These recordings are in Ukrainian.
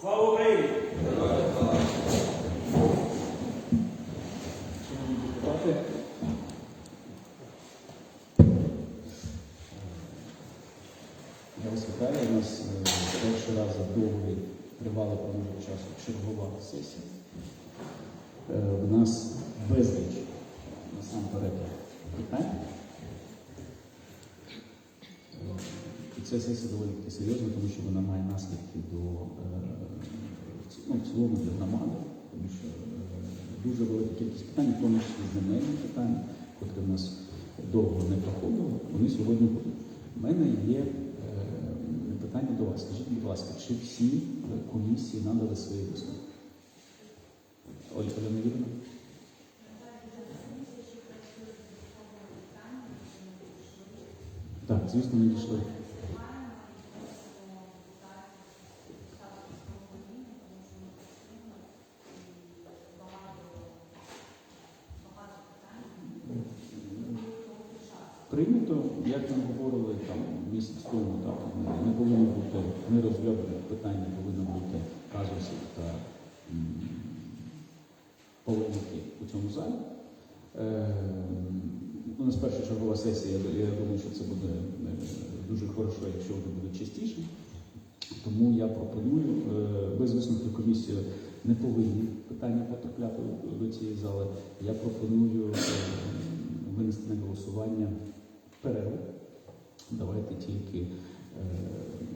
Слава Україні! Я вас вітаю. У нас е, перший раз за довгий тривала проміжок часу чергова сесія. Е, У нас безліч насамперед питань. Е, І ця сесія доволі таки серйозна, тому що вона має наслідки до е, ну, в цілому для громади, тому що е, дуже велика кількість питань, в тому числі земельні питання, котрі в нас довго не проходили, вони сьогодні будуть. У мене є е, питання до вас. Скажіть, будь ласка, чи всі комісії надали свої висновки? Ольга Олена Так, звісно, ми дійшли. Прийнято, як ми говорили там місяць тому, так, не повинно бути нерозглядане питання, повинно бути казусів та м, у цьому залі. Е, у нас перша чергова сесія, я, думаю, що це буде е, дуже хорошо, якщо вони будуть частіше. Тому я пропоную без висновків комісії не повинні питання потрапляти до цієї зали. Я пропоную е, винести на голосування перерву. Давайте тільки е,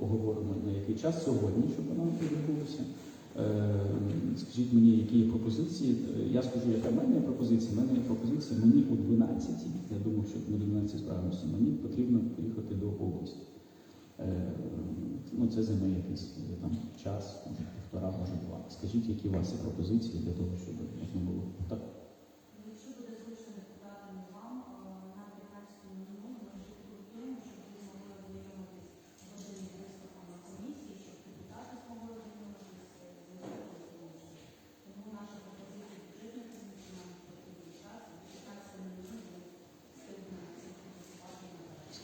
оговоримо на який час сьогодні, щоб вона відбулася. Е, скажіть мені, які є пропозиції. Е, Я скажу, яка в мене є пропозиція. У мене є пропозиція мені у 12. Я думаю, що до 12 справимося. Мені потрібно поїхати до області. Е, ну, це займе якийсь е, там час, може півтора, може два. Скажіть, які у вас є пропозиції для того, щоб можна було так. Якщо буде зручно депутатам і вам, е, на 15 минут ми вже підготуємо, щоб ви змогли ознайомитись з годинним виступом на комісії, щоб депутати змогли ознайомитись з виступом комісії. Тому наша пропозиція бюджетна комісія нам потрібен час, і 15 минут ми встигнемо це підготувати.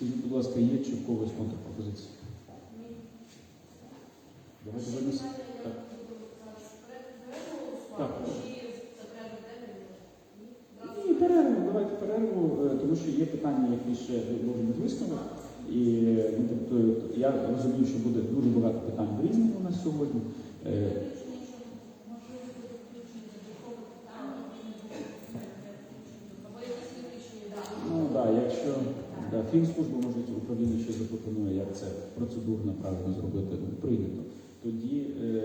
Скажіть, будь ласка, є чи в когось контрпропозиції? Давайте винесемо. Так. Так. Ні, перерву, давайте перерву, е, тому що є питання, які ще можуть бути. І ну, тобто, я розумію, що буде дуже багато питань різних у нас сьогодні. Е, Ну так, да, якщо да, фінслужба може управління ще запропонує, як це процедурно правильно зробити, прийнято. Тоді, е,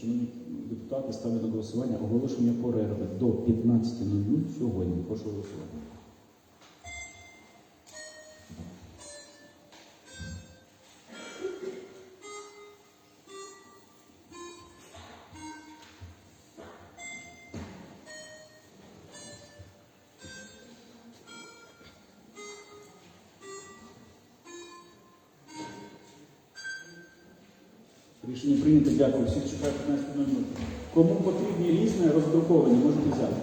шановні депутати, ставлю на голосування оголошення перерви до 15.00 сьогодні. Прошу голосувати. Рішення прийнято. Дякую. Всіх чекаю 15.00. Кому потрібні різне, роздруковані, можете взяти.